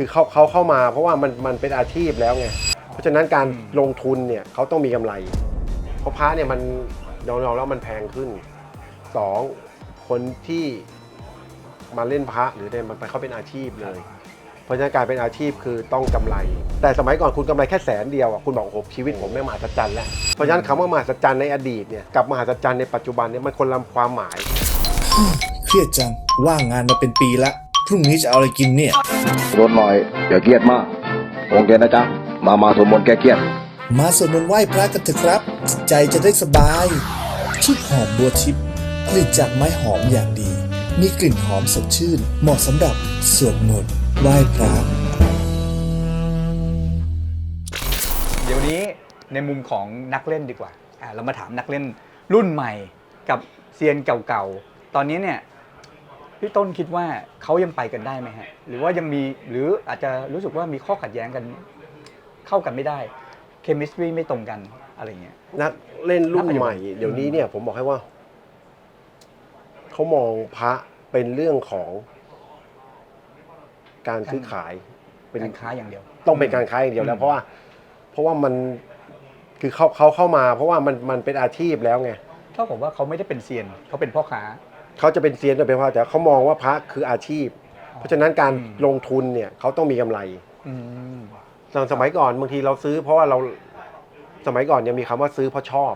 คือเขาเขาเข้ามาเพราะว่ามันมันเป็นอาชีพแล้วไงเพราะฉะนั้นการลงทุนเนี่ยเขาต้องมีกำไร เพราะพระเนี่ยมันยอมๆแล้วมันแพงขึ้นสองคนที่มาเล่นพระหรืออะไรมันไปเขาเป็นอาชีพเลย เพราะฉะนั้นการเป็นอาชีพคือต้องกำไร แต่สมัยก่อนคุณกำไรแค่แสนเดียวอะคุณบอกโอ้โหชีวิตผมไม่มหัศจรรย์แล้วเพราะฉะนั้นคำว่ามหัศจรรย์ในอดีตเนี่ยกับมหัศจรรย์ในปัจจุบันเนี่ยมันคนละความหมาย เครียดจังว่างงานมาเป็นปีละ พรุ่งนี้จะเอาอะไรกินเนี่ย รถหน่อยอย่าเครียดมากองค์เดียวนะจ๊ะ มามาสวดมนต์แก้เครียด มาสวดมนต์ไหว้พระกันเถอะครับ ใจจะได้สบาย ชุดหอมบัวทิพย์ผลิตจากไม้หอมอย่างดี มีกลิ่นหอมสดชื่น เหมาะสำหรับสวดมนต์ไหว้พระเดี๋ยวนี้ในมุมของนักเล่นดีกว่าอ่า เรามาถามนักเล่นรุ่นใหม่กับเซียนเก่าๆ ตอนนี้เนี่ย พี่ต้นคิดว่าเขายังไปกันได้ไหมฮะ หรือว่ายังมีหรืออาจจะรู้สึกว่ามีข้อขัดแย้งกัน เข้ากันไม่ได้เคมิสตรีไม่ตรงกันอะไรเงี้ย นักเล่นรุ่นณปัจจุบันใหม่ เดี๋ยวนี้เนี่ย ผมบอกให้ว่า เขามองพระเป็นเรื่องของการซื้อขายเป็นการค้าอย่างเดียว ต้องเป็นการค้าอย่างเดียวแล้อืวมเพราะว่าเพราะว่ามันคือเขาเขาเข้ามา เพราะว่ามันมันเป็นอาชีพแล้วไงเท่ากับว่าเขาไม่ได้เป็นเซียนเขาเป็นพ่อค้า เขาจะเป็นเซียนก็เป็นเพราะแต่เขามองว่าพระคืออาชีพ เพราะฉะนั้นการอืมลงทุนเนี่ยเขาต้องมีกำไรอืมสมัยสมัยก่อนบางทีเราซื้อ เพราะว่าเราสมัยก่อนยังมีคำว่าซื้อเพราะชอบ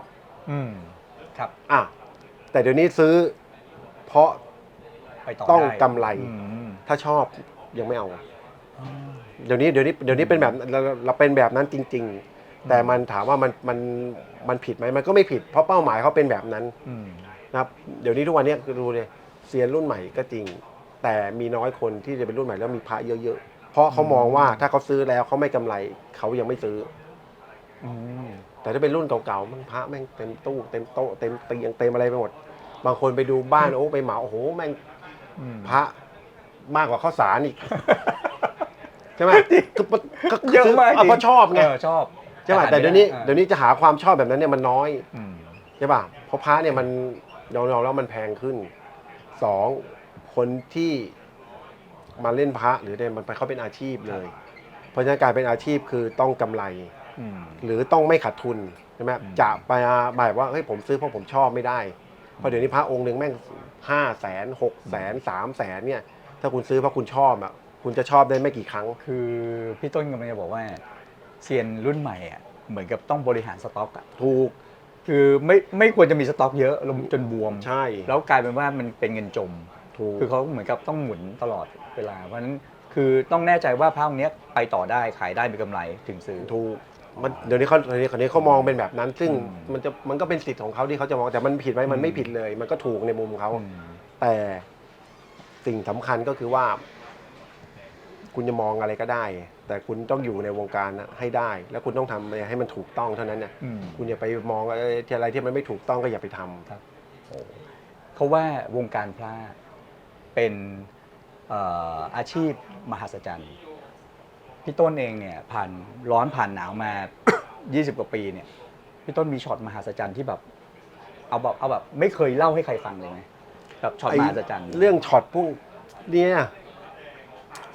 อืมครับอะแต่เดี๋ยวนี้ซื้อเพราะไปต่อต้องได้กำไรอืมถ้าชอบยังไม่เอาเดี๋ยวนี้เดี๋ยวนี้เดี๋ยวนี้เป็นแบบเราเราเป็นแบบนั้นจริง ๆ แต่มันถามว่ามันมันมันผิดไหมมันก็ไม่ผิด เพราะเป้าหมายเขาเป็นแบบนั้นอืม นะครับเดี๋ยวนี้ทุกวันนี้คือดูเลยเซียนรุ่นใหม่ก็จริง แต่มีน้อยคนที่จะเป็นรุ่นใหม่แล้วมีพระเยอะๆเพราะเขามองว่าถ้าเขาซื้อแล้วเขาไม่กำไรเขายังไม่ซื้อ อืมแต่ถ้าเป็นรุ่นเก่าๆมันพระแม่งเต็มตู้เต็มโต๊ะเต็มเตียงเต็มอะไรไปหมด บางคนไปดูบ้านโอ้ไปเหมาโอ้โหแม่งอืม พระมากกว่าข้าวสารอีก ใช่ไหมคือก็คือเยอะมากเเพราะชอบไงเออชอบใช่ป่ะอาหารแต่เดี๋ยวนี้อ่าเดี๋ยวนี้จะหาความชอบแบบนั้นเนี่ยมันน้อย อืม ใช่ป่ะเพราะพระเนี่ยมัน ยอมๆแล้วมันแพงขึ้นสองคนที่มาเล่นพระหรืออะไรมันไปเขาเป็นอาชีพเลย เพราะฉะนั้นการเป็นอาชีพคือต้องกำไร อืม หรือต้องไม่ขาดทุนใช่ไหมอืมจะไปแบบว่าเฮ้ยผมซื้อเพราะผมชอบไม่ได้เพราะเดี๋ยวนี้พระองค์หนึ่งแม่งห้าแสนหกแสนสามแสนเนี่ย ถ้าคุณซื้อเพราะคุณชอบอะคุณจะชอบได้ไม่กี่ครั้ง คือพี่ต้นกำลังจะบอกว่าเซียนรุ่นใหม่อะเหมือนกับต้องบริหารสต็อกอะ ถูก คือไม่ไม่ควรจะมีสต็อกเยอะจนบวม ใช่แล้วกลายเป็นว่ามันเป็นเงินจม ถูกคือเขาเหมือนกับต้องหมุนตลอดเวลา เพราะฉะนั้นคือต้องแน่ใจว่าพระองค์เนี้ยไปต่อได้ขายได้มีกำไรถึงซื้อ ถูกมันเดี๋ยวนี้เขาเดี๋ยวนี้คนนี้เขามองเป็นแบบนั้น ซึ่งอืม มันจะมันก็เป็นสิทธิ์ของเขาที่เขาจะมองแต่มันผิดไหมมันไม่ผิดเลย มันก็ถูกในมุมเขา อืม แต่สิ่งสำคัญก็คือว่า คุณจะมองอะไรก็ได้ แต่คุณต้องอยู่ในวงการนะให้ได้ แล้วคุณต้องทำอะไรให้มันถูกต้องเท่านั้นเนี่ยอืมคุณอย่าไปมองอะไรที่อะไรที่มันไม่ถูกต้องก็อย่าไปทำเพราะว่าวงการพระเป็นเอ่ออาชีพมหัศจรรย์พี่ต้นเองเนี่ยผ่านร้อนผ่านหนาวมา 20 กว่าปีเนี่ยพี่ต้นมีช็อตมหัศจรรย์ที่แบบเอาแบบเอาแบบไม่เคยเล่าให้ใครฟังเลยไหมแบบช็อตไอ้มหัศจรรย์ เรื่องช็อตพวกเนี้ย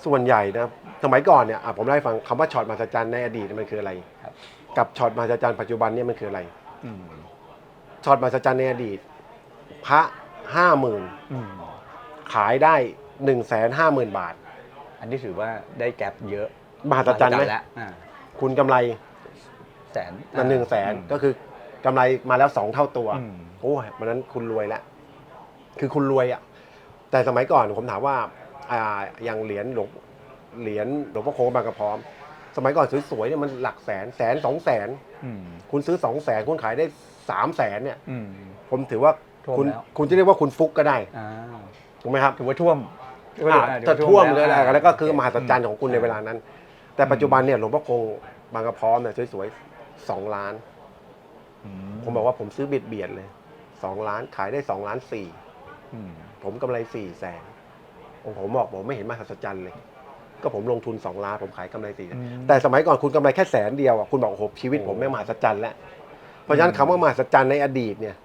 ส่วนใหญ่นะสมัยก่อนเนี่ยอะผมเล่าให้ฟังคำว่าช็อตมหัศจรรย์ในอดีตมันคืออะไร ครับ กับช็อตมหัศจรรย์ปัจจุบันเนี่ยมันคืออะไรอืมช็อตมหัศจรรย์ในอดีต พระห้าหมื่นอืมขายได้หนึ่งแสนห้าหมื่นบาท อันนี้ถือว่าได้แกลบเยอะมหัศจรรย์ไหมแล้วอ่าคุณกำไรแสนมาหนึ่งแสนก็คือกำไรมาแล้วสองเท่าตัว อืมโอ้ยวันนั้นคุณรวยแล้ว คือคุณรวยอะ แต่สมัยก่อนผมถามว่า อ่าอย่างเหรียญหลวงเหรียญหลวงพ่อโค้งบางกระพร้อม สมัยก่อนสวยๆเนี่ยมันหลักแสนแสนสองแสนอืมคุณซื้อสองแสนคุณขายได้สามแสนเนี่ย อืม ผมถือว่าท่วมคุณแล้ว คุณจะเรียกว่าคุณฟุกก็ได้อ่าถูกไหมครับ ถือว่าท่วมอ่าถือจะว่าท่วมเลยแล้แล้วก็คือโเมหัศจรรย์ของคุณในเวลานั้น แต่ปัจจุบันเนี่ยหลวงพ่อคงบางกระพร้อมเนี่ยสวยๆสองล้าน อืผมบอกว่าผมซื้อเบียดเบียดๆเลยสองล้านขายได้สองล้านสี่อืมผมกำไรสี่แสน ผมบอกผมไม่เห็นมหัศจรรย์เลย ก็ผมลงทุนสองล้านผมขายกำไรสี่แสนแต่สมัยก่อนคุณกำไรแค่แสนเดียวอะคุณบอกโอ้โหชีวิตผมไม่งมหัศจรรย์แล้วเพราะฉะนั้นคำว่ามหัศจรรย์ในอดีตเนี่ย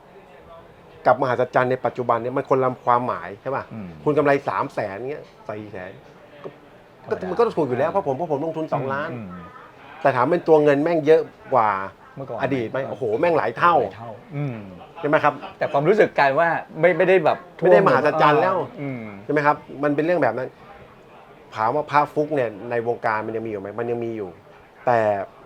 กับมหัศจรรย์ในปัจจุบันเนี่ยมันคนละความหมายใช่ป่ะอืมคุณกำไรสามแสนเงี้ยสี่แสนก็ก็มันก็ถูกอยู่แล้วเพราะผมเพราะผมลงทุน2ล้านอืมแต่ถามเป็นตัวเงินแม่งเยอะกว่า เมื่อก่อนอดีตไหมโอ้โหแม่งหลายเท่า หลยเท่า อืม ใช่ไหมครับแต่ความรู้สึกกลายว่าไม่ไม่ได้แบบไม่ได้มหาศาลแล้วอืมใช่ไหมครับ มันเป็นเรื่องแบบนั้นถามว่าพระฟุกเนี่ยในวงการมันยังมีอยู่ไหมมันยังมีอยู่ แต่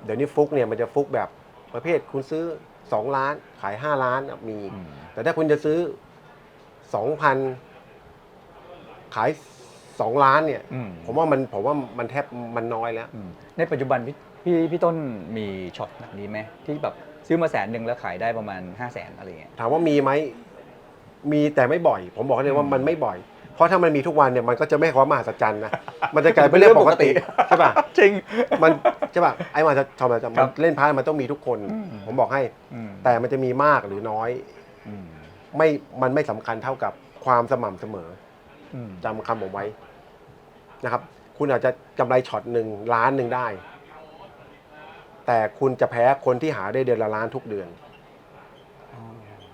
เดี๋ยวนี้ฟุกเนี่ยมันจะฟุกแบบประเภทคุณซื้อ 2 ล้านขาย 5 ล้านอะมีอืมแต่ถ้าคุณจะซื้อ 2,000 ขาย 2 ล้านเนี่ยอืมผมว่ามันผมว่ามันแทบมันน้อยแล้วอืมในปัจจุบันพี่พี่พี่ต้นมีช็อตแบบนี้ไหมที่แบบ ซื้อมาแสนหนึ่งแล้วขายได้ประมาณ5้าแสนอะไรเงี้ย ถามว่ามีไหมมีแต่ไม่บ่อย ผมบอกให้เลยว่าอืมมันไม่บ่อย เพราะถ้ามันมีทุกวันเนี่ยมันก็จะไม่ความมหัศจรรย์นะมันจะกลายเป็นเรื่องปกติใช่ป่ะจริง มันใช่ป่ะไอ้มหัศจรรย์ครัมันบเล่นพายมันต้องมีทุกคนอืมผมบอกให้อืมแต่มันจะมีมากหรือน้อยอืมไม่มันไม่สำคัญเท่ากับความสม่ำเสมออืมจำคำผมไว้นะครับ คุณอาจจะกำไรช็อตหนึ่งล้านหนึ่งได้ แต่คุณจะแพ้คนที่หาได้เดือนละล้านทุกเดือนอ๋อ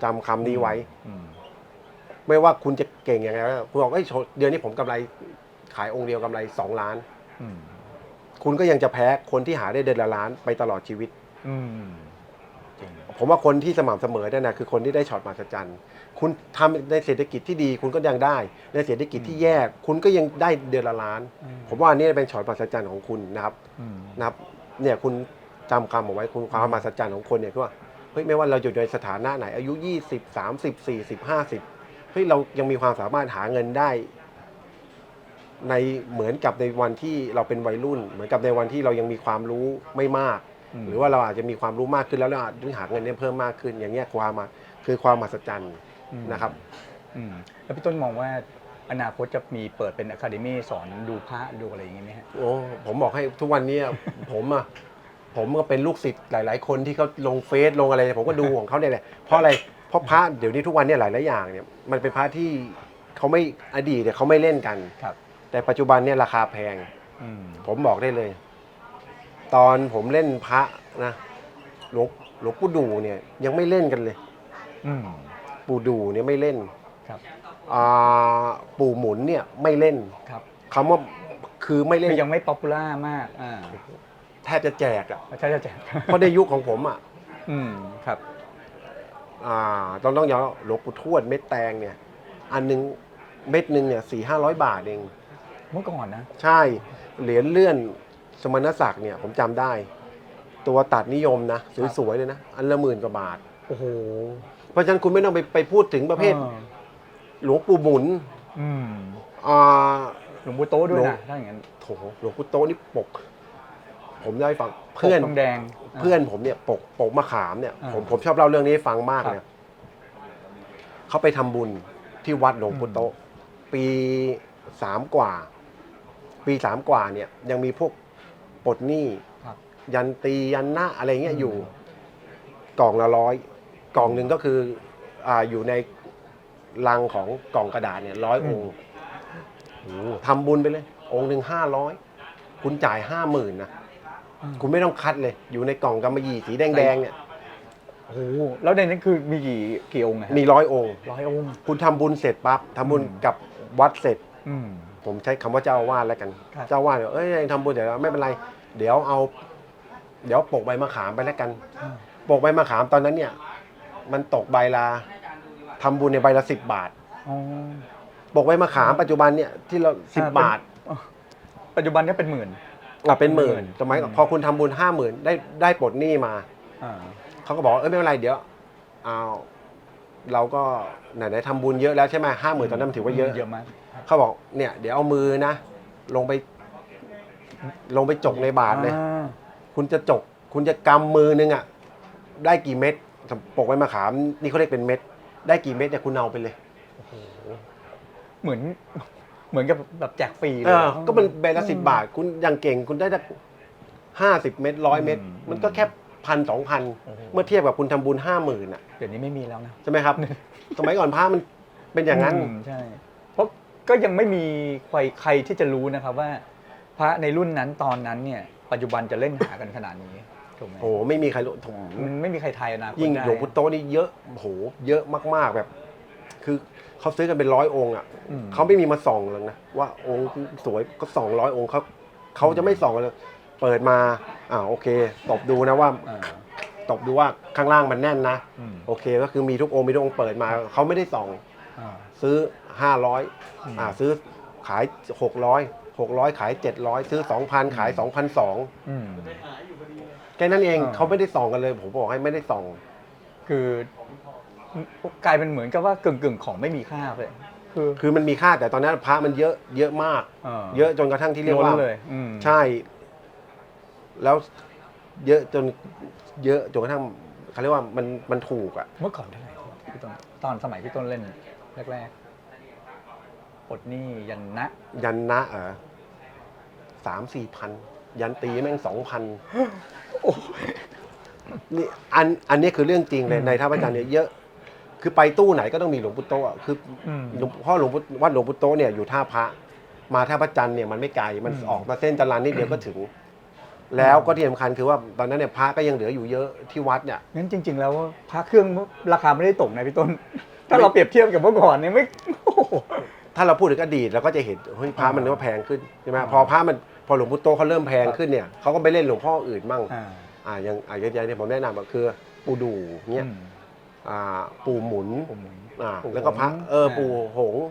จำคำนี้ไว้ อืมไม่ว่าคุณจะเก่งยังไงก็คุณบอกเอ้ยโชเดือนนี้ผมกำไรขายองค์เดียวกำไรสองล้าน อืมคุณก็ยังจะแพ้คนที่หาได้เดือนละล้านไปตลอดชีวิต อืมจริงผมว่าคนที่สม่ำเสมอเนี่ยนะคือคนที่ได้ช็อตมหัศจรรย์คุณทำในเศรษฐกิจที่ดี คุณก็ยังได้ ในเศรษฐกิจที่แย่คุณก็ยังได้เดือนละล้านอืมผมว่าอันนี้เป็นช็อตมหัศจรรย์ของคุณนะครับอืมนะครับเนี่ยคุณ จำคำเอาไว้คุณความมหัศจรรย์ของคนเนี่ยคือว่าเฮ้ยไม่ว่าเราอยู่ในสถานะไหน อายุ 20 30 40 50เฮ้ยเรายังมีความสามารถหาเงินได้ ในเหมือนกับในวันที่เราเป็นวัยรุ่น เหมือนกับในวันที่เรายังมีความรู้ไม่มาก อืม หรือว่าเราอาจจะมีความรู้มากขึ้นแล้วเราอาจจะหาเงินได้เพิ่มมากขึ้น อย่างเงี้ยความมาคือความมหัศจรรย์อืมนะครับ อืมแล้วพี่ต้นมองว่าอนาคตจะมีเปิดเป็นอะคาเดมี่สอนดูพระดูอะไรอย่างงี้ไหมฮะ โอ้ผมบอกให้ทุกวันนี้ ผมอะ ผมก็เป็นลูกศิษย์หลาย ๆ คนที่เขาลงเฟซลงอะไรผมก็ดูของเขาเนี่ยแหละเพราะอะไรเพราะพระเดี๋ยวนี้ทุกวันเนี่ยหลาย ๆ อย่างเนี่ยมันเป็นพระที่เขาไม่อดีตเนี่ยเขาไม่เล่นกันครับ แต่ปัจจุบันเนี่ยราคาแพง อืมผมบอกได้เลย ตอนผมเล่นพระนะหลวงหลวงปู่ดูเนี่ย ยังไม่เล่นกันเลย อืม ปู่ดูเนี่ยไม่เล่นครับ อ่าปู่หมุนเนี่ยไม่เล่นครับคำว่าคือไม่เล่นคือยังไม่ป๊อปปูล่ามากอ่า แทบจะแจกอะใช่ใช่ใช่เพราะในยุคของผมอะอืมครับ อ่าต้องต้องยอมรับหลวงปู่ทวดเม็ดแตงเนี่ย อันหนึงเม็ดหนึ่งเนี่ยสี่ห้าร้อยบาทเอง เมื่อก่อนนะ ใช่ เหรียญเลื่อนสมณศักดิ์เนี่ยผมจำได้ ตัวตัดนิยมนะ สวยๆเลยนะ อันละหมื่นกว่าบาท โอ้โหเพราะฉะนั้นคุณไม่ต้องไปไปพูดถึงประเภทอ่าหลวงปู่หมุนอืมอ่า หลวงปู่โต๊ะด้วยหลวนะงถ้าอย่างนั้น โถหลวงปู่โตนี่ปก ผมได้ฟังเพื่อนปกทองแดงาเพื่อนผมเนี่ยปกปกมะขามเนี่ยอ่าผมผมชอบเล่าเรื่องนี้ให้ฟังมากครับเนี่ยเขาไปทำบุญที่วัดหลวงปู่โตะปีสามกว่า ปีสามกว่าเนี่ย ยังมีพวกปลดหนี้ครับยันตียันหน้าอะไรเงี้ยอืมอยู่ กล่องละร้อยกล่องหนึ่งก็คืออ่าอยู่ในลังของกล่องกระดาษเนี่ยร้อยองค์ทำบุญไปเลย องค์หนึ่งห้าร้อยคุณจ่ายห้าหมื่นนะอืม คุณไม่ต้องคัดเลย อยู่ในกล่องกำมะหยี่สีแดงๆเนี่ยโอ้โหแล้วในนั้นคือมีกี่กี่องค์อะฮะมีร้อยองค์ ร้อยองค์ คุณทำบุญเสร็จปั๊บทำบุญอืมกับวัดเสร็จ อืม ผมใช้คำว่าเจ้าอาวาสแล้วกัน ครับ เจ้าอาวาสเนี่ยเอ้ยทำบุญเดี๋ยวไม่เป็นไร เดี๋ยวเอา เดี๋ยวปกใบมะขามไปแล้วกันอ่าปกใบมะขามตอนนั้นเนี่ย มันตกใบละทำบุญในใบละสิบบาทอ๋อปกใบมะขามปัจจุบันเนี่ยที่เราสิบอ่บาทเป็นปัจจุบันก็เป็นหมื่น อะเป็นหมื่นหมื่นสมัยก่อนอืมพอคุณทำบุญห้าหมื่นได้ได้ปลดหนี้มา อ่าเขาก็บอกว่าเอ้ยไม่เป็นไรเดี๋ยวเอาเราก็ไหนๆทำบุญเยอะแล้วใช่ไหมห้าหมื่นตอนนั้นมันถือว่าเยอะ เยอะมากเขาบอกเนี่ยเดี๋ยวเอามือนะ ลงไป ลงไปจกในบาทเลย อ่าคุณจะจก คุณจะกำมือนึงอะ ได้กี่เม็ดปกไว้มะขาม นี่เขาเรียกเป็นเม็ด ได้กี่เม็ดเนี่ยคุณเอาไปเลย เหมือน เหมือนกับแบบแจกฟรีเลเอย อก็มันใบละสิบบาท คุณอย่างเก่งคุณได้ห้าสิบเม็ดร้อยเม็ดอืมมันก็แค่พันสองพันโอ้โห เมื่อเทียบกับคุณทำบุญห้าหมื่นอะเดี๋ยวนี้ไม่มีแล้วนะ ใช่ไหมครับ สมัยก่อนพระมันเป็นอย่างนั้น มใช่เพราะก็ยังไม่มีใครใครที่จะรู้นะครับว่า พระในรุ่นนั้นตอนนั้นเนี่ย ปัจจุบันจะเล่นหากันขนาดนี้ถูกไหมโอ้โหไม่มีใครรู้โถ มันไม่มีใครทายอนาคตยิ่งได้หลวงพุโตนี่เยอะโอ้โหเยอะมากๆแบบ คือ เขาซื้อกันเป็นร้อยองค์อะอืมเขาไม่มีมาส่องเลยนะว่าองค์สวยก็สองร้อยองค์เขาเขาจะไม่ส่องกันเลยเปิดมาอ่าโอเคตบดูนะว่าอ่าตบดูว่าข้างล่างมันแน่นนะอืมโอเคก็คือมีทุกองค์มีทุกองค์เปิดมาเขาไม่ได้ส่องอ่าซื้อ500อืมอ่าซื้อขาย600 600ขาย700ซื้อ2,000ขาย2,200อืมแค่นั้นเองอ่าเขาไม่ได้ส่องกันเลย ผมบอกให้ไม่ได้ส่อง คือ กลายเป็นเหมือนกับว่ากึ่งกึ่งๆของไม่มีค่าเลย คือ คือมันมีค่าแต่ตอนนั้นพระมันเยอะเยอะมากาเยอะจนกระทั่งที่เรียกล้ว่านเลยอืมใช่ แล้วเยอะจนเยอะจนกระทั่งเขาเรียกว่ามันมันถูกอะ เมื่อก่อนเท่าไหร่พี่ต้นตอนสมัยพี่ต้นเล่นแรกๆปลดหนี้ยันนะยันนะเออสามสี่พัน ยันตีแม่งสองพันนี่อันอันนี้คือเรื่องจริงเลยในท่าพระจันทร์เนี่ยเยอะ คือไปตู้ไหนก็ต้องมีหลวงปู่โตอะคืออมหลวงพ่อหลวงปู่วัดหลวงปู่โตเนี่ยอยู่ท่าพระ มาท่าพระจันทร์เนี่ยมันไม่ไกลมันอืม ออกมาเส้นจรัญนิดเดียวก็ถึง แล้วก็ที่สำคัญคือว่าตอนนั้นเนี่ยพระก็ยังเหลืออยู่เยอะที่วัดเนี่ย งั้นจริง ๆ แล้วพระเครื่องราคาไม่ได้ตกนะพี่ต้น ถ้าเราเปรียบเทียบกับเมื่อก่อนเนี่ยไม่โอ้โห ถ้าเราพูดถึงอดีตเราก็จะเห็นเฮ้ยพระมันก็แพงขึ้นใช่ไหมอ่าพอพระมันพอหลวงปู่โตเขาเริ่มแพงครับขึ้นเนี่ยเขาก็ไปเล่นหลวงพ่ออื่นมั่งอ่า อ่าอย่างอ่าอย่างเนี่ยผมแนะนำก็คือปู่ดูเนี่ยอืม อ่าปู่หมุนผมอ่าปู่แล้วก็พระหงส์เอออ่าปู่หงส์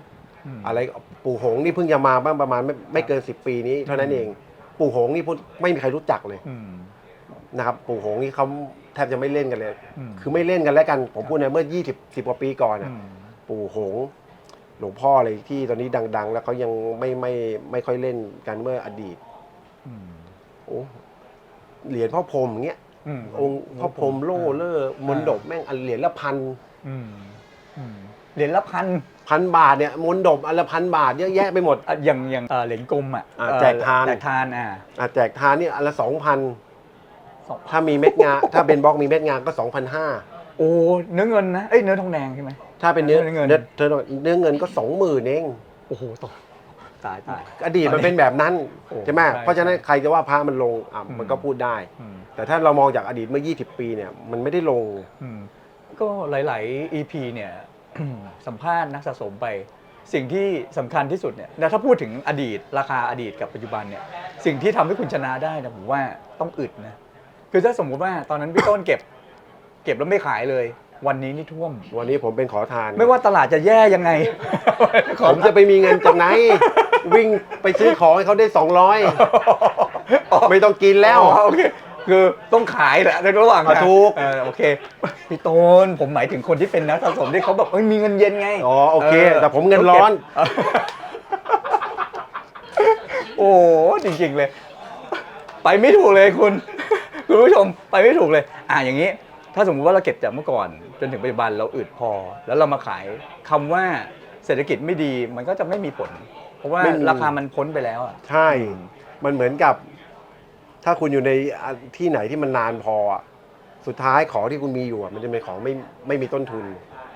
มอะไรปู่หงส์นี่เพิ่งจะมาบ้างประมาณไม่ไม่เกินสิบปีนี้เท่านั้นเอง ปู่หงส์นี่พูดไม่มีใครรู้จักเลยอืมนะครับปู่หงส์นี่เขาแทบจะไม่เล่นกันเลยอืมคือไม่เล่นกันแล้วกันผมพูดนะเมื่อ 20 10กว่าปีก่อนอืน่ะมปู่หงส์หลวงพ่ออะไรที่ตอนนี้ดัง ๆ แล้วเขายังไม่ไม่ไม่ค่อยเล่นกันเมื่ออดีตอืมโอ้เหรียญพ่อพรหมอย่างเงี้ย อืมองค์พ่อพรหมโล่เล่อมนดบแม่งอันเหรียญละพันอืมอืมเหรียญละพันพันบาทเนี่ยมนดบอันละพันบาทเยอะแยะไปหมด อะอย่างอย่างเอ่อเหรียญกลมอะอ่าเอ่อแจกทานแจกทานอ่าอะแจกทานนี่อันละสองพันสองถ้ามีเม็ดงา ถ้าเป็นบล็อกมีเม็ดงาก็สองพันห้าโอ้เนื้อเงินนะเอ้ยเนื้อทองแดงใช่ไหม ถ้าเป็นเนื้อเนื้อเงิน เนื้อเนื้อเนื้อเงินก็สองหมื่นเอง โอ้โหตก ตายตาย อดีตมันเป็นแบบนั้นโอ้ใช่ไหมใช่เพราะฉะนั้นใครจะว่าพระมันลงอะอืมมันก็พูดได้ อืม แต่ถ้าเรามองจากอดีตเมื่อ 20 ปีเนี่ยมันไม่ได้ลง อืมก็หลาย ๆ EP เนี่ย สัมภาษณ์นักสะสมไป สิ่งที่สำคัญที่สุดเนี่ยแล้วถ้าพูดถึงอดีตราคาอดีตกับปัจจุบันเนี่ย สิ่งที่ทำให้คุณชนะได้นะผมว่าต้องอึดนะ คือถ้าสมมุติว่าตอนนั้นพี่ต้นเก็บ เก็บแล้วไม่ขายเลย วันนี้นี่ท่วม วันนี้ผมเป็นขอทาน ไม่ว่าตลาดจะแย่ยังไง ผมจะไปมีเงินจากไหน วิ่งไปซื้อของให้เขาได้ 200 ไม่ต้องกินแล้วอ๋อโอเคคือต้องขายแหละในระหว่างอะทางถูกเออโอเคพี่ต้นผมหมายถึงคนที่เป็นนักสะสมที่เขาแบบเอ้ยมีเงินเย็นไงอ๋อโอเค แต่ผมเงินร้อน โอ้จริงๆเลย ไปไม่ถูกเลยคุณ คุณผู้ชมไปไม่ถูกเลย อะอย่างนี้ ถ้าสมมุติว่าเราเก็บจากเมื่อก่อน จนถึงปัจจุบันเราอึดพอ แล้วเรามาขายคำว่าเศรษฐกิจไม่ดีมันก็จะไม่มีผล เพราะว่าไม่มี ราคามันพ้นไปแล้วอะ ใช่ มันเหมือนกับ ถ้าคุณอยู่ในที่ไหนที่มันนานพออะสุดท้ายของที่คุณมีอยู่อะมันจะเป็นของไม่ไม่มีต้นทุน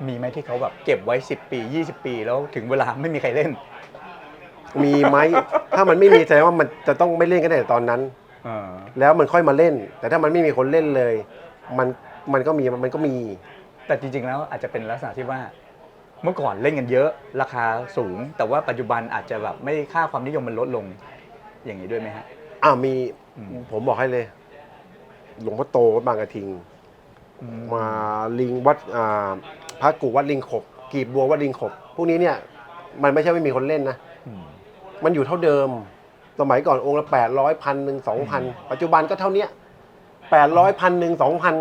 มีไหมที่เขาแบบเก็บไว้ 10 ปี 20 ปี แล้วถึงเวลาไม่มีใครเล่นมีไหม ถ้ามันไม่มีแสดงว่ามันจะต้องไม่เล่นกันตั้งแต่ตอนนั้นอ่าแล้วมันค่อยมาเล่น แต่ถ้ามันไม่มีคนเล่นเลย มันมันก็มีมันก็มี แต่จริงๆแล้วอาจจะเป็นลักษณะที่ว่าเมื่อก่อนเล่นกันเยอะราคาสูง แต่ว่าปัจจุบันอาจจะแบบไม่ค่าความนิยมมันลดลงอย่างนี้ด้วยไหมฮะ อ่ามีอืม ผมบอกให้เลย หลวงพ่อโตวัดบางกระทิง อืมาลิงวัดอ่าพระกูวัดลิงขบกีบบัววัดลิงขบพวกนี้เนี่ย มันไม่ใช่ไม่มีคนเล่นนะ อืมมันอยู่เท่าเดิม สมัยก่อนองค์ละแปดร้อยพันหนึ่งสองพันปัจจุบันก็เท่าเนี้ยแปดร้อยพันหนึ่งสองพัน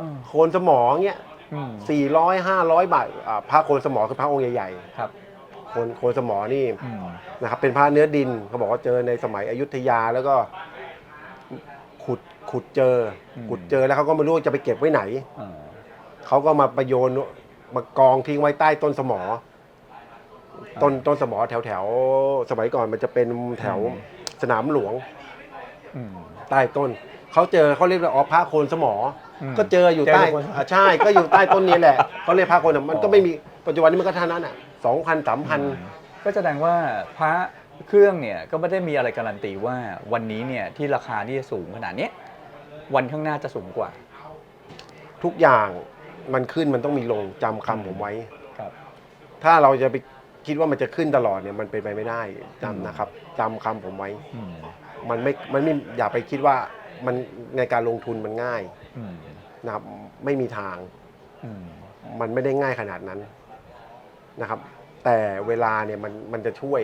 อืมโคนสมอเงี้ย อืมสี่ร้อยห้าร้อยบาทอ่าพระโคนสมอคือพระองค์ใหญ่ครับ ๆโคนโคนสมอนี่อืม นะครับเป็นพระเนื้อดินเขาบอกว่าเจอในสมัยอยุธยาแล้วก็ขุดขุดเจออม ขุดเจอแล้วเขาก็ไม่รู้ว่าจะไปเก็บไว้ไหน อ่าเขาก็มาประโยนมากองทิ้งไว้ใต้ต้นสมอ ต้นต้นสมอแถวแถวสมัยก่อนมันจะเป็นแถวสนามหลวงอืมใต้ต้น เขาเจอเขาเรียกว่าอ๋อพระโคนสมออม ก็เจออยู่ใต้เจอโคนสมออ่อ่าใช่ก็อยู่ใต้ต้นนี้แหละเขาเรียกพระโคนมันก็ไม่มีปัจจุบันนี้มันก็เท่านั้นอะสองพันสามพัน ก็แสดงว่าพระเครื่องเนี่ยก็ไม่ได้มีอะไรการันตีว่าวันนี้เนี่ยที่ราคาที่จะสูงขนาดเนี้ยวันข้างหน้าจะสูงกว่า ทุกอย่างมันขึ้นมันต้องมีลงจำคำผมไว้ ครับ ถ้าเราจะไปคิดว่ามันจะขึ้นตลอดเนี่ยมันเป็นไปไม่ได้จำนะครับจำคำผมไว้ อืมมันไม่มันไม่อย่าไปคิดว่ามันในการลงทุนมันง่าย อืม นะครับไม่มีทางอืมมันไม่ได้ง่ายขนาดนั้นนะครับ แต่เวลาเนี่ยมันมันจะช่วย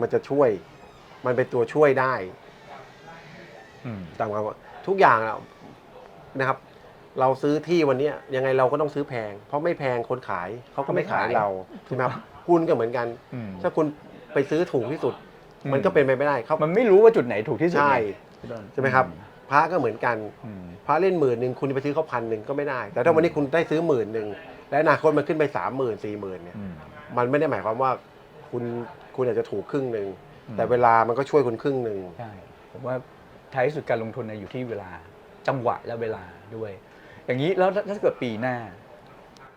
มันจะช่วย มันเป็นตัวช่วยได้อืมตามคำว่าทุกอย่างอะนะครับ เราซื้อที่วันเนี้ยยังไงเราก็ต้องซื้อแพง เพราะไม่แพงคนขายเขาก็ไม่ขายเราใช่ไหมครับหุ้นก็เหมือนกันอืมถ้าคุณไปซื้อถูกที่สุดอืมมันก็เป็นไปไม่ได้เขามันไม่รู้ว่าจุดไหนถูกที่สุดใช่ไงพี่ต้นใช่ไหมครับ พระก็เหมือนกันอืม พระเล่นหมื่นหนึ่งคุณไปซื้อเขาพันหนึ่งก็ไม่ได้ แต่ถ้าวันนี้คุณได้ซื้อหมื่นหนึ่งและอนาคตมันขึ้นไปสามหมื่นสี่หมื่นเนี่ย อืม มันไม่ได้หมายความว่าคุณคุณอาจจะถูกครึ่งหนึ่งอืม แต่เวลามันก็ช่วยคุณครึ่งหนึ่ง ใช่ผมว่าท้ายที่สุดการลงทุนเนี่ยอยู่ที่เวลาจังหวะและเวลาด้วย อย่างนี้แล้วถ้าเกิดปีหน้า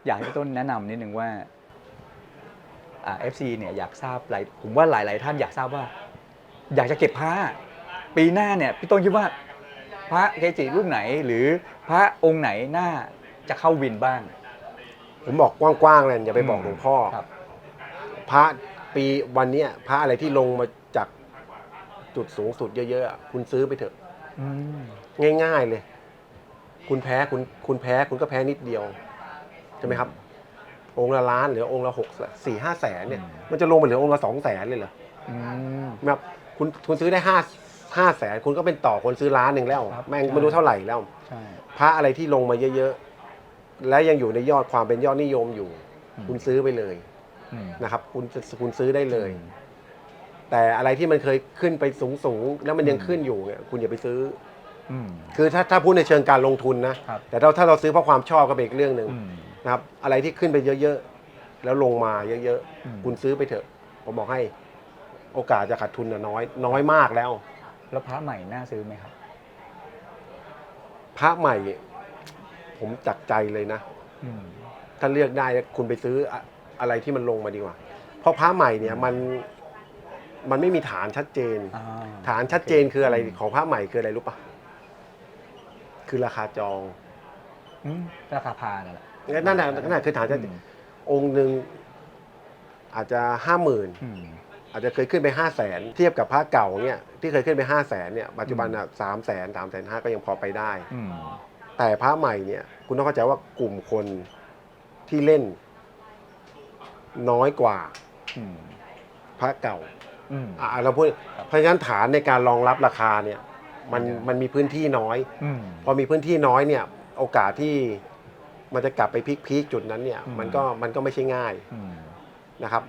อยากให้พี่ต้นแนะนำนิดนึงว่าอ่าเอฟซีเนี่ยอยากทราบหลายผมว่าหลาย ๆ ท่านอยากทราบว่า อยากจะเก็บพระปีหน้าเนี่ยพี่ต้นคิดว่า พระเกจิรูปไหนหรือพระองค์ไหนน่าจะเข้าวินบ้าง ผมบอกกว้างๆเลยอย่าไปบอกหลวงพ่อครับ พระปีวันเนี้ยพระอะไรที่ลงมาจากจุดสูงสุดเยอะๆอะคุณซื้อไปเถอะ อืมง่าย ๆ เลย คุณแพ้คุณคุณแพ้คุณก็แพ้นิดเดียวใช่ไหมครับ องค์ละล้านหรือองค์ละหกสี่ห้าแสนเนี่ย มันจะลงไปเหลือองค์ละสองแสนเลยเหรออืม แบบคุณคุณซื้อได้ห้า ห้าแสนคุณก็เป็นต่อคนซื้อล้านหนึ่งแล้ว ครับแม่งใช่ ไม่รู้เท่าไหร่แล้ว ใช่ พระอะไรที่ลงมาเยอะๆ และยังอยู่ในยอดความเป็นยอดนิยมอยู่ อืม คุณซื้อไปเลยอืมนะครับ คุณคุณซื้อได้เลย แต่อะไรที่มันเคยขึ้นไปสูงสูงๆแล้วมันยังอืมขึ้นอยู่เนี่ยคุณอย่าไปซื้อ อืม คือถ้าถ้าพูดในเชิงการลงทุนนะ ครับ แต่เราถ้าเราซื้อเพราะความชอบก็เป็นอีกเรื่องหนึ่งอืม นะครับ อะไรที่ขึ้นไปเยอะๆ แล้วลงมาเยอะอืม ๆ คุณซื้อไปเถอะ ผมบอกให้ โอกาสจะขาดทุนน่ะน้อย น้อยมากแล้ว แล้วพระใหม่น่าซื้อไหมครับ พระใหม่ ผมจักใจเลยนะ อืม ถ้าเลือกได้คุณไปซื้ออะอะไรที่มันลงมาดีกว่า เพราะพระใหม่เนี่ยมันมันไม่มีฐานชัดเจน อ่ฐานชัดเจนคืออะไรของพระใหม่คืออะไรรู้ปะคือราคาจองอืมราคาพานั่นแหละ นั่นแหละนั่นแหละคือฐานชัดเจนอืมองค์หนึ่งอาจจะห้าหมื่น อืม อาจจะเคยขึ้นไปห้าแสนเทียบกับพระเก่าเนี่ยที่เคยขึ้นไปห้าแสนเนี่ยปัจจุบันอะสามแสนสามแสนห้าก็ยังพอไปได้ อืมแต่พระใหม่เนี่ย คุณต้องเข้าใจว่ากลุ่มคนที่เล่น น้อยกว่าอืมพระเก่าอืม อะเราพูดเพราะฉะนั้นฐานในการรองรับราคาเนี่ยมันอืม มันมีพื้นที่น้อย อืม พอมีพื้นที่น้อยเนี่ย โอกาสที่มันจะกลับไปพีคพีคจุดนั้นเนี่ย อืม มันก็มันก็ไม่ใช่ง่ายอืมนะครับ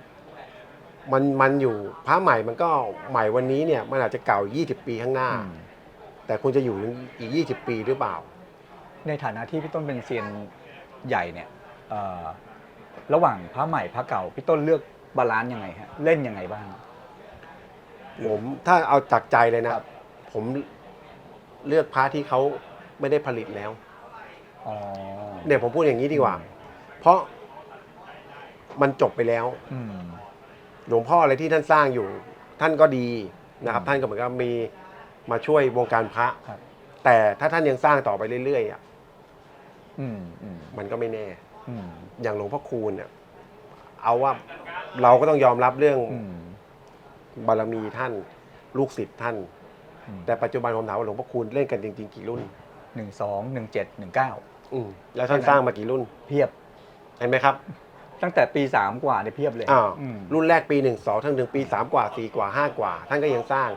มันมันอยู่พระใหม่มันก็ใหม่วันนี้เนี่ยมันอาจจะเก่า 20 ปีข้างหน้าอืมแต่คุณจะอยู่อีก 20 ปีหรือเปล่า ในฐานะที่พี่ต้นเป็นเซียนใหญ่เนี่ยเอ่อระหว่างพระใหม่พระเก่าพี่ต้นเลือกบาลานซ์ยังไงฮะเล่นยังไงบ้าง ผมถ้าเอาจากใจเลยนะ ครับ ผมเลือกพระที่เขาไม่ได้ผลิตแล้ว อ๋อ เนี่ยผมพูดอย่างนี้ดีกว่าเพราะมันจบไปแล้ว อืม หลวงพ่ออะไรที่ท่านสร้างอยู่ ท่านก็ดีนะครับอืมท่านก็เหมือนกับมีมาช่วยวงการพระครับ แต่ถ้าท่านยังสร้างต่อไปเรื่อยๆอะอืมอืมมันก็ไม่แน่ อืมอย่างหลวงพ่อคูณเนี่ยเอาว่าเราก็ต้องยอมรับเรื่องอืม บารมีท่าน ลูกศิษย์ท่าน อืม แต่ปัจจุบันผมถามว่าหลวงพ่อคูณเล่นกันจริงๆกี่รุ่น หนึ่งสองหนึ่งเจ็ดหนึ่งเก้าอืมแล้วท่านสร้างมากี่รุ่นเพียบ เห็นไหมครับ ตั้งแต่ปีสามกว่าเนี่ยเพียบเลยอ้าวอืม รุ่นแรกปีหนึ่งสองทั้งถึงปีสามกว่าสี่กว่าห้ากว่า ท่านก็ยังสร้าง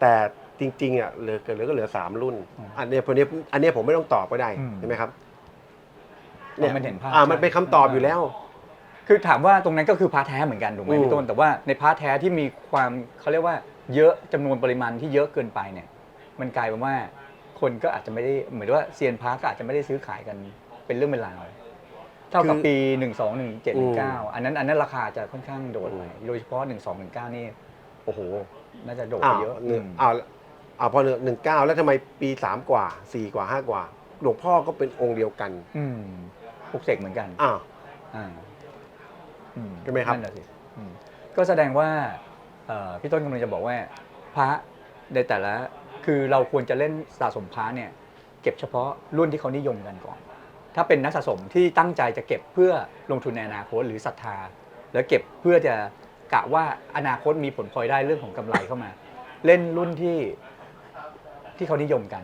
แต่จริงๆอะเหลือเหลือก็เหลือสามรุ่นอันเนี้ยพวกนี้อันเนี้ยผมไม่ต้องตอบก็ได้ใช่ไหมครับเอามันเห็นภาพอ่ามันเป็นคำตอบอยู่แล้ว คือถามว่าตรงนั้นก็คือพาร์ทแท้เหมือนกันถูกไหมอืม พี่ต้นแต่ว่าในพาร์ทแท้ที่มีความเขาเรียกว่าเยอะจำนวนปริมาณที่เยอะเกินไปเนี่ย มันกลายเป็นว่าคนก็อาจจะไม่ได้เหมือนว่าเซียนพาร์ก็อาจจะไม่ได้ซื้อขายกันเป็นเรื่องเป็นราว เท่ากับปี 1 2 1 7 1 9 อันนั้นอันนั้นราคาจะค่อนข้างโดดไปโดยเฉพาะ 1 2 1 9 นี่ โอ้โห น่าจะโดดอ้าไปวเยอะหนึ่งอืมอ้าวอ้าวพอหนึ่งเก้าแล้วทำไมปีสามกว่าสี่กว่าห้ากว่า หลวงพ่อก็เป็นองค์เดียวกันอืมปลุกเสกเหมือนกันอ้าวอ่าอืใช่ไหมครับนั่นน่ะสิอืมก็แสดงว่าเอ่อพี่ต้นกำลังจะบอกว่า พระในแต่ละ คือเราควรจะเล่นสะสมพระเนี่ย เก็บเฉพาะรุ่นที่เขานิยมกันก่อน ถ้าเป็นนักสะสมที่ตั้งใจจะเก็บเพื่อลงทุนในอนาคตหรือศรัทธา แล้วเก็บเพื่อจะกะว่าอนาคตมีผลพลอยได้เรื่องของกำไรเข้ามา เล่นรุ่นที่ที่เขานิยมกัน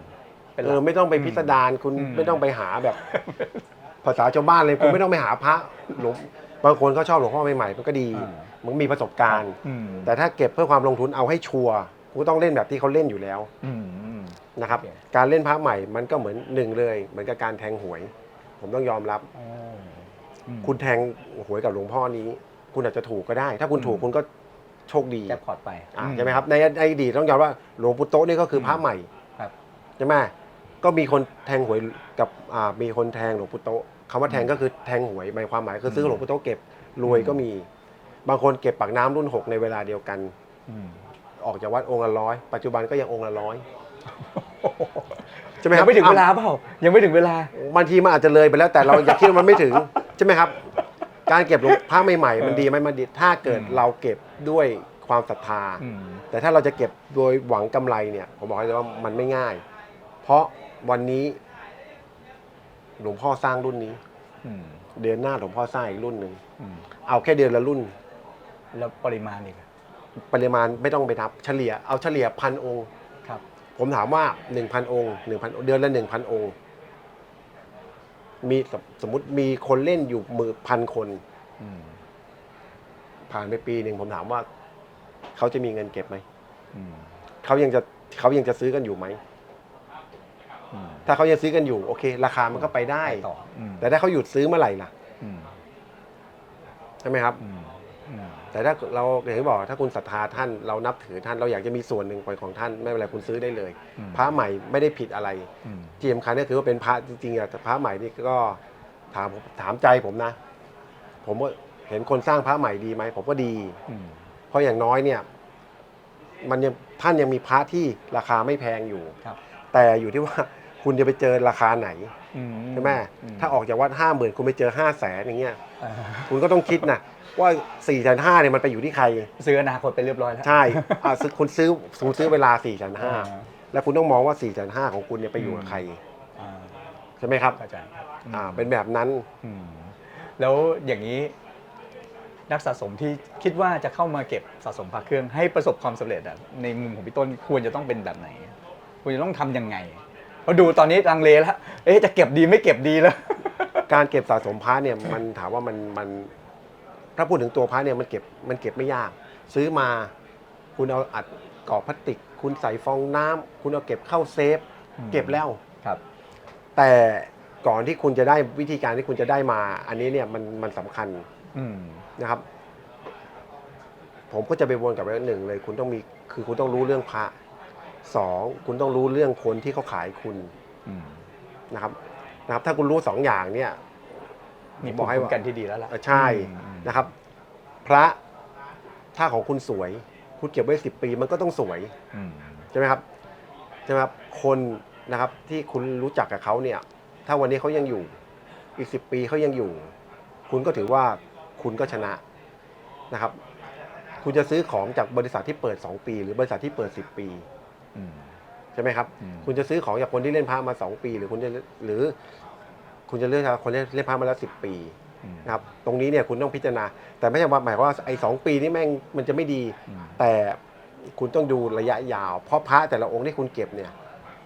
เป็นหเอลัอกไม่ต้องไปพิสดารคุณอืม ไม่ต้องไปหาแบบ ภาษาชาวบ้านเลยคุณไม่ต้องไปหาพระหลวงบางคนเขาชอบหลวงพ่อใหม่ๆมันก็ดีอ่ามันมีประสบการณ์ อืมแต่ถ้าเก็บเพื่อความลงทุนเอาให้ชัวร์คุณก็ต้องเล่นแบบที่เขาเล่นอยู่แล้วอืมอืม นะครับ โอเค การเล่นพระใหม่มันก็เหมือนหนึ่งเลยเหมือนกับการแทงหวย ผมต้องยอมรับ อ๋ออืม คุณแทงหวยกับหลวงพ่อนี้ คุณอาจจะถูกก็ได้ ถ้าคุณถูกอืม คุณก็โชคดีแจ็คพอตไป อ่าอืใช่ไหมครับในในอดีตต้องยอมว่าหลวงปู่โตะนี่ก็คือพระอืมใหม่ครับ ใช่ไหมก็มีคนแทงหวยกับอ่ามีคนแทงหลวงปู่โตะคำว่าแทงก็คือแทงหวยหมายความหมายคือซื้อหลวงปู่โตะเก็บรวยก็มี บางคนเก็บปากน้ำรุ่นหกในเวลาเดียวกันอืมออกจากวัดองค์ละร้อยปัจจุบันก็ยังองค์ละร้อยใช่ไหมคยัรับงไม่ถึงเวลาเปล่ายังไม่ถึงเวลา บางทีมันอาจจะเลยไปแล้วแต่เราอย่าคิดว่ามันไม่ถึง ใช่ไหมครับ การเก็บหลวงพระใหม่ๆมันดีไหมมันดีถ้าเกิดอืมเราเก็บด้วยความศรัทธา อืม แต่ถ้าเราจะเก็บโดยหวังกำไรเนี่ยผมบอกเลยว่ามันไม่ง่าย เพราะวันนี้หลวงพ่อสร้างรุ่นนี้ อืมเดือนหน้าหลวงพ่อสร้างอีกรุ่นหนึ่งอืมเอาแค่เดือนละรุ่น แล้วปริมาณอีกอะปริมาณไม่ต้องไปนับ เฉลี่ยเอาเฉลี่ยพันองค์ครับ ผมถามว่าหนึ่งพันองค์หนึ่งพันเดือนละหนึ่งพันองค์ มีสมสมมติมีคนเล่นอยู่มือพันคนอืมผ่านไปปีหนึ่งผมถามว่า เขาจะมีเงินเก็บไหมอืมเขายังจะเขายังจะซื้อกันอยู่ไหมอืมถ้าเขายังซื้อกันอยู่ โอเค ราคามันก็ไปได้ไปต่ออืมแต่ถ้าเขาหยุดซื้อเมื่อไหร่ล่ะอืมใช่ไหมครับอืมอืม แต่ถ้าเราอย่างที่บอกถ้าคุณศรัทธาท่านเรานับถือท่านเราอยากจะมีส่วนหนึ่งของท่านไม่เป็นไรคุณซื้อได้เลย อืมพระใหม่ไม่ได้ผิดอะไรอืม ที่สำคัญก็คือว่าเป็นพระจริงๆอะแต่พระใหม่นี่ก็ถามถามใจผมนะ ผมก็เห็นคนสร้างพระใหม่ดีไหมผมก็ดี อืมเพราะอย่างน้อยเนี่ย มันยังท่านยังมีพระที่ราคาไม่แพงอยู่ ครับแต่อยู่ที่ว่าคุณจะไปเจอราคาไหนอืใช่ไหมถ้าออกจากวัดห้าหมื่นคุณไปเจอห้าแสนอย่างเงี้ยอ่า คุณก็ต้องคิดนะว่า4ี่แสนห้าเนี่ยมันไปอยู่ที่ใคร ซื้ออนาคตไปเรียบร้อยแล้ว ใช่อะซื้อคุณซื้อคุณซื้อเวลา4ี่แสนห้าอ่า แล้วคุณต้องมองว่า4ี่แสนห้าของคุณเนี่ยไปอยู่กับใครอ่าใช่ไหมครับเข้าใจครับอ่าเป็นแบบนั้น อืมแล้วอย่างนี้ นักสะสมที่คิดว่าจะเข้ามาเก็บสะสมพระเครื่องให้ประสบความสำเร็จอะในมุมของพี่ต้นควรจะต้องเป็นแบบไหน ควรจะต้องทำยังไงเพราะดูตอนนี้ลังเลแล้วเอ๊ะจะเก็บดีไม่เก็บดีแล้ว การเก็บสะสมพระเนี่ยมันถามว่ามันมันถ้าพูดถึงตัวพระเนี่ยมันเก็บมันเก็บไม่ยาก ซื้อมาคุณเอาอัดกรอบพลาสติก คุณใส่ฟองน้ำคุณเอาเก็บเข้าเซฟอืมเก็บแล้วครับ แต่ก่อนที่คุณจะได้วิธีการที่คุณจะได้มา อันนี้เนี่ยมันมันสำคัญอืมนะครับ ผมก็จะไปวนกลับไปหนึ่งเลย คุณต้องมีคือคุณต้องรู้เรื่องพระสองคุณต้องรู้เรื่องคนที่เขาขายคุณอืมนะครับ นะครับถ้าคุณรู้สองอย่างเนี่ยมีผมบบออกกให้ให้ว่าว่ากันที่ดีแล้วล่ะเออใช่อืมอืมนะครับ พระถ้าของคุณสวย คุณเก็บไว้สิบปีมันก็ต้องสวยอืมใช่ไหมครับใช่ไหมครับคนนะครับที่คุณรู้จักกับเขาเนี่ย ถ้าวันนี้เขายังอยู่ อีกสิบปีเขายังอยู่ คุณก็ถือว่าคุณก็ชนะนะครับ คุณจะซื้อของจากบริษัทที่เปิด2ปี หรือบริษัทที่เปิด10ปีอืม ใช่ไหมครับ อืม คุณจะซื้อของจากคนที่เล่นพระมา 2 ปี หรือคุณจะหรือ คุณจะเลือกจากคนที่เล่นพระมาแล้วสิปีอืมนะครับตรงนี้เนี่ยคุณต้องพิจารณา แต่ไม่ใช่ว่าหมายความว่าไอ้สองปีนี้แม่งมันจะไม่ดี อืมแต่คุณต้องดูระยะยาว เพราะพระแต่ละองค์ที่คุณเก็บเนี่ย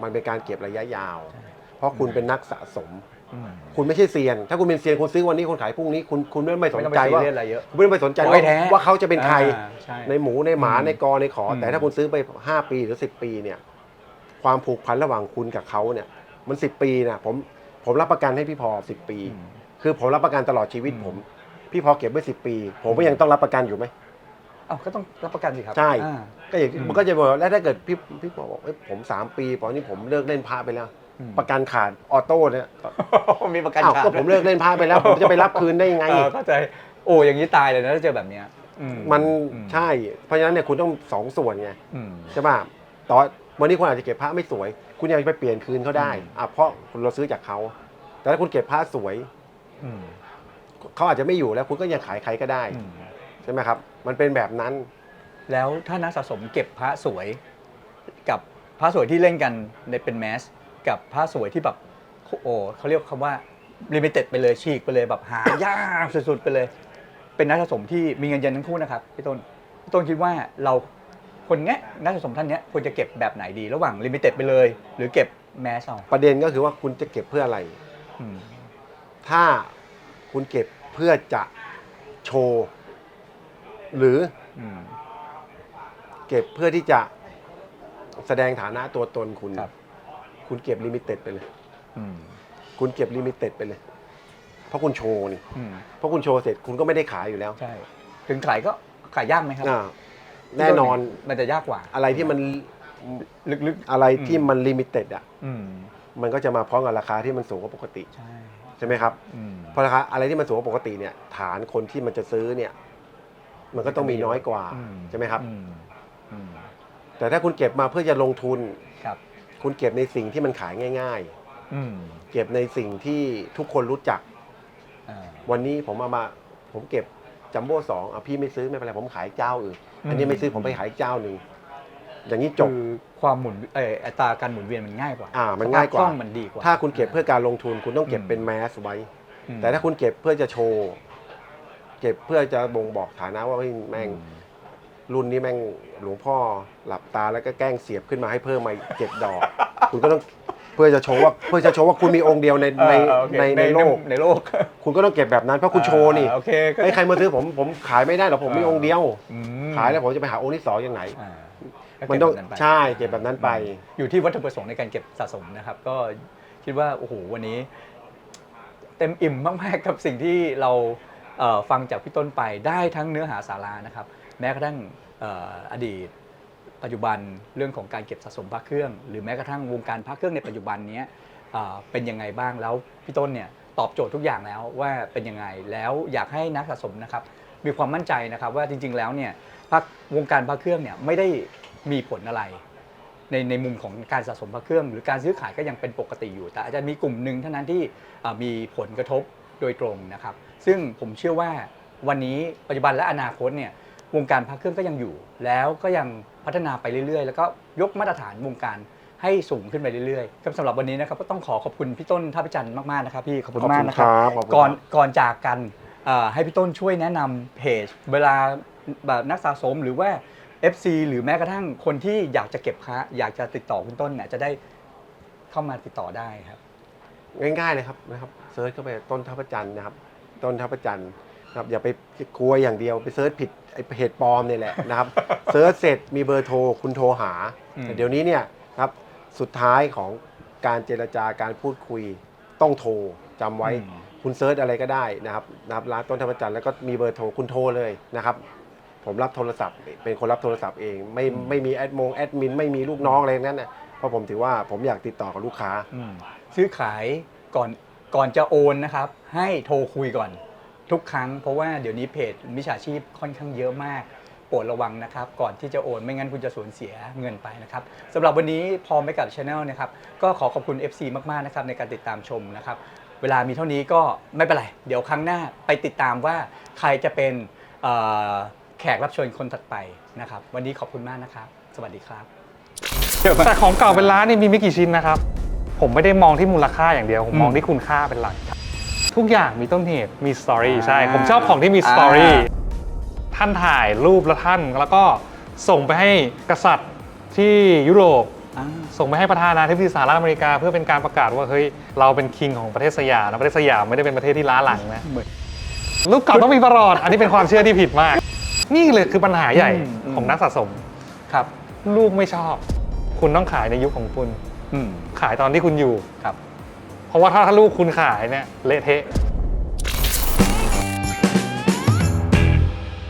มันเป็นการเก็บระยะยาว เพราะคุณเป็นนักสะสม อืมคุณไม่ใช่เซียน ถ้าคุณเป็นเซียนคุณซื้อวันนี้คุณขายพรุ่งนี้คุณคุณไม่สไม่นต้องไปใจซีว่าเรียสอะไรเยอะคุณไม่ต้องไปสนใจขอว่าให้แท้ว่าเขาจะเป็นใคร อ่าใช่ ในหมูในหมาอืมในกอในขออมแต่ถ้าคุณซื้อไป 5 ปีหรือ 10 ปีเนี่ย ความผูกพันระหว่างคุณกับเขาเนี่ย มัน10ปีนะผมผมรับประกันให้พี่พอ10ปีอืมคือผมรับประกันตลอดชีวิตอืมผม พี่พอเก็บไว้10ปี ผมก็ยังต้องรับประกันอยู่ไหมเอ้าก็ต้องรับประกันสิครับใช่อ่า ก็อย่างอืม มันก็จะบอกว่าแล้วถ้าเกิดพี่พี่พอบอกเอ้ยผมสามปีตอนนี้ผมเลิกเล่นพระไปแล้ว อืม ประกันขาดออโต้เนี่ยมีประกันอ้าวขาดก็ผมเลิกเล่นพระไปแล้ว ผมจะไปรับคืนได้ยังไง เออเข้าใจ โอ้อย่างนี้ตายเลยนะถ้าเจอแบบเนี้ยอืมันอืใช่ เพราะฉะนั้นเนี่ยคุณต้องสองส่วนไง อืม ใช่ป่ะตอน วันนี้คุณอาจจะเก็บพระไม่สวย คุณยังไปเปลี่ยนคืนเขาได้อืมอะเพราะเราซื้อจากเขาแต่ถ้าคุณเก็บพระสวย อืมเขาอาจจะไม่อยู่แล้ว คุณก็ยังขายใครก็ได้อืมใช่ไหมครับ มันเป็นแบบนั้น แล้วถ้านักสะสมเก็บพระสวย กับพระสวยที่เล่นกันในเป็นแมส กับพระสวยที่แบบโอ้เขาเรียกคำว่าลิมิเต็ดไปเลยฉีกไปเลยแบบหายากสุดๆไปเลย เป็นนักสะสมที่มีเงินเย็นทั้งคู่นะครับพี่ต้นพี่ต้นคิดว่าเรา คนเนี้ยนักสะสมท่านเนี้ยควรจะเก็บแบบไหนดีระหว่างลิมิเต็ดไปเลย หรือเก็บแมสเอาประเด็นก็คือว่าคุณจะเก็บเพื่ออะไร อืมถ้าคุณเก็บเพื่อจะโชว์หรืออืม เก็บเพื่อที่จะแสดงฐานะตัวตนคุณ ครับ คุณเก็บลิมิเต็ดไปเลย อืมคุณเก็บลิมิเต็ดไปเลย เพราะคุณโชว์นี่ อืมเพราะคุณโชว์เสร็จคุณก็ไม่ได้ขายอยู่แล้วใช่ ถึงขายก็ขายยากไหมครับ อ่า แน่นอนมันจะยากกว่า อะไรที่มันลึกอะไรที่มันลิมิเต็ดอะๆอืมมันก็จะมาพร้อมกับราคาที่มันสูงกว่าปกติใช่ใช่ไหมครับอืมเพราะราคาอะไรที่มันสูงกว่าปกติเนี่ย ฐานคนที่มันจะซื้อเนี่ย มันก็ต้องมีน้อยกว่าอืมใช่ไหมครับอืมอืมแต่ถ้าคุณเก็บมาเพื่อจะลงทุนครับ คุณเก็บในสิ่งที่มันขายง่ายอืมๆเก็บในสิ่งที่ทุกคนรู้จักอ่าวันนี้ผมเอามา ผมเก็บ จัมโบ้สองอะพี่ไม่ซื้อไม่เป็นไรผมขายเจ้าอื่นอืมอันนี้ไม่ซื้อผมไปขายเจ้าหนึ่งอย่างนี้จบคือความหมุนเอออัตราการหมุนเวียนมันง่ายกว่าอ่ามันง่ายกว่าสภพคล่องมันดีกว่า ถ้าคุณเก็บเพื่อการลงทุนคุณต้องเก็บอืมเป็นแมสไว้อืมแต่ถ้าคุณเก็บเพื่อจะโชว์เก็บเพื่อจะบ่งบอกฐานะว่าเฮ้ยแม่งอืรุ่นนี้แม่งหลวงพ่อหลับตาแล้วก็แกล้งเสียบขึ้นมาให้เพิ่มมาอีกเจ็ดดอก คุณก็ต้องเพื่อจะโชว์ว่าเพื่อจะโชว์ว่าคุณมีองค์เดียวในในเออโอเคในในโลก ในโลก คุณก็ต้องเก็บแบบนั้นเพราะคุณโชว์นี่อ่าโอเคก็ไอ้ยใครมาซื้อผมผมขายไม่ได้หรอกผมมีองค์เดียว อืมขายแล้วผมจะไปหาองค์ที่สองยังไง อ่ามันก็ต้องเก็บแบบไป ใช่เก็บแบบนั้นไป อยู่ที่วัตถุประสงค์ในการเก็บสะสมนะครับ ก็คิดว่าโอ้โหวันนี้ เต็มอิ่มมากๆกับสิ่งที่เราเอ่อฟังจากพี่ต้นไปได้ทั้งเนื้อหาสาระนะครับ แม้กระทั่งเอ่ออดีต ปัจจุบันเรื่องของการเก็บสะสมพระเครื่อง หรือแม้กระทั่งวงการพระเครื่องในปัจจุบันนี้เป็นยังไงบ้างแล้วพี่ต้นเนี่ยตอบโจทย์ทุกอย่างแล้วว่าเป็นยังไงแล้วอยากให้นักสะสมนะครับมีความมั่นใจนะครับว่าจริง ๆ แล้วเนี่ยพระวงการพระเครื่องเนี่ยไม่ได้มีผลอะไร ในในมุมของการสะสมพระเครื่อง หรือการซื้อขายก็ยังเป็นปกติอยู่ แต่อาจจะมีกลุ่มหนึ่งเท่านั้นที่มีผลกระทบโดยตรงนะครับ ซึ่งผมเชื่อว่าวันนี้ปัจจุบันและอนาคตเนี่ย วงการพระเครื่องก็ยังอยู่ แล้วก็ยังพัฒนาไปเรื่อยๆ แล้วก็ยกมาตรฐานวงการให้สูงขึ้นไปเรื่อยๆครับสำหรับวันนี้นะครับก็ต้องขอขอบคุณพี่ต้นท่าพิจันทร์มากๆนะครับพี่ขอบคุณมากนะครับขอบคุณครับก่อนก่อนจากกันเอ่อให้พี่ต้นช่วยแนะนำเพจ เวลาแบบนักสะสมหรือว่า FC หรือแม้กระทั่งคนที่อยากจะเก็บพระอยากจะติดต่อคุณต้นเนี่ยจะได้เข้ามาติดต่อได้ครับ ง่ายๆเลยครับนะครับเซิร์ชเข้าไปต้นทัพจันทร์นะครับ ต้นทัพจันทร์นะ ครับอย่าไปกลัวอย่างเดียวไปเซิร์ชผิดไอ้เพจปลอมนี่แหละนะครับ เซิร์ชเสร็จมีเบอร์โทรคุณโทรหา อืม แต่เดี๋ยวนี้เนี่ยครับสุดท้ายของการเจรจาการพูดคุยต้องโทรจำไว้ อืม คุณเซิร์ชอะไรก็ได้นะครับนะครับร้านต้นทัพจันทร์แล้วก็มีเบอร์โทรคุณโทรเลยนะครับ ผมรับโทรศัพท์เป็นคนรับโทรศัพท์เอง ไม่ไม่มีแอดมงแอดมินไม่มีลูกน้องอะไรทั้งนั้นนะเพราะผมถือว่าผมอยากติดต่อกับลูกค้า อืมซื้อขายก่อนก่อนจะโอนนะครับ ให้โทรคุยก่อน ทุกครั้งเพราะว่าเดี๋ยวนี้เพจมิจฉาชีพค่อนข้างเยอะมากโปรดระวังนะครับ ก่อนที่จะโอนไม่งั้นคุณจะสูญเสียเงินไปนะครับสำหรับวันนี้พอไม่กับช anel นะครับก็ขอขอบคุณ FC มากๆนะครับในการติดตามชมนะครับเวลามีเท่านี้ก็ไม่เป็นไร เดี๋ยวครั้งหน้าไปติดตามว่าใครจะเป็นแขกรับเชิญคนถัดไปนะครับ วันนี้ขอบคุณมากนะครับ สวัสดีครับแต่ของเก่าเป็นล้านนี่มีไม่กี่ชิ้นนะครับ ผมไม่ได้มองที่มูลค่าอย่างเดียว ผมมองที่คุณค่าเป็นหลัก ทุกอย่างมีต้นเหตุมีสตอรี่อ่าใช่ ผมชอบของที่มีสตอรี่อ่าท่านถ่ายรูปแล้วท่านแล้วก็ส่งไปให้กษัตริย์ที่ยุโรปอ่าส่งไปให้ประธานาธิบดีสหรัฐอเมริกา เพื่อเป็นการประกาศว่าเฮ้ยเราเป็นคิงของประเทศสยามนะประเทศสยามไม่ได้เป็นประเทศที่ล้าหลังนะเหมือนรูปเก่าต้องมีประหลอด อันนี้เป็นความเชื่อที่ผิดมาก นี่เลยคือปัญหาใหญ่อืมอืมของนักสะสมครับ ลูกไม่ชอบ คุณต้องขายในยุคของคุณอืมขายตอนที่คุณอยู่ครับ เพราะว่าถ้าถ้าลูกคุณขายเนี่ยเละเทะ